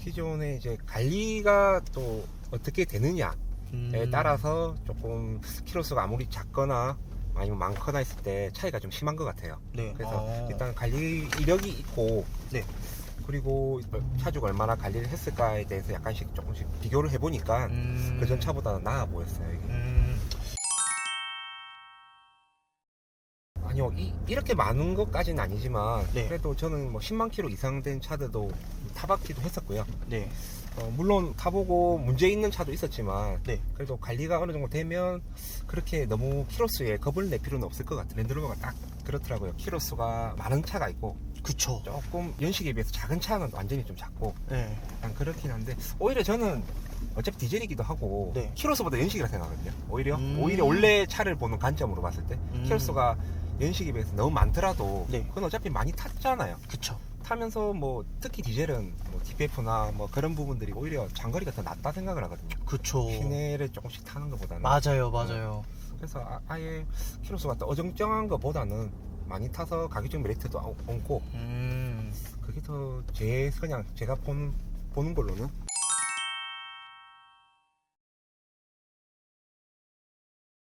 기존에 이제 관리가 또 어떻게 되느냐에 음. 따라서 조금 키로수가 아무리 작거나 아니면 많거나 했을 때 차이가 좀 심한 것 같아요. 네. 그래서 아. 일단 관리 이력이 있고 네. 그리고 차주가 얼마나 관리를 했을까에 대해서 약간씩 조금씩 비교를 해보니까 음. 그전 차보다는 나아 보였어요. 이게. 음. 아니요, 이, 이렇게 많은 것까지는 아니지만 네. 그래도 저는 뭐 10만 킬로 이상 된 차들도 타봤기도 했었고요. 네. 어, 물론 타보고 문제 있는 차도 있었지만 네. 그래도 관리가 어느 정도 되면 그렇게 너무 키로수에 겁을 낼 필요는 없을 것 같아요. 랜드로버가 딱 그렇더라고요. 키로수가 많은 차가 있고 그쵸. 조금 연식에 비해서 작은 차는 완전히 좀 작고 네. 약간 그렇긴 한데 오히려 저는 어차피 디젤이기도 하고 네. 키로수보다 연식이라 생각하거든요. 오히려 음. 오히려 원래 차를 보는 관점으로 봤을 때 음. 키로수가 연식에 비해서 너무 많더라도 네. 그건 어차피 많이 탔잖아요. 그쵸. 타면서 뭐 특히 디젤은 뭐 DPF나 뭐 그런 부분들이 오히려 장거리가 더 낫다 생각을 하거든요. 그쵸. 시내를 조금씩 타는 것보다는 맞아요, 맞아요. 그래서 아, 예 키로수가 더 어정쩡한 것보다는 많이 타서 가격적 메리트도 아- 없고 음. 그게 더제 그냥 제가 보는 보는 걸로는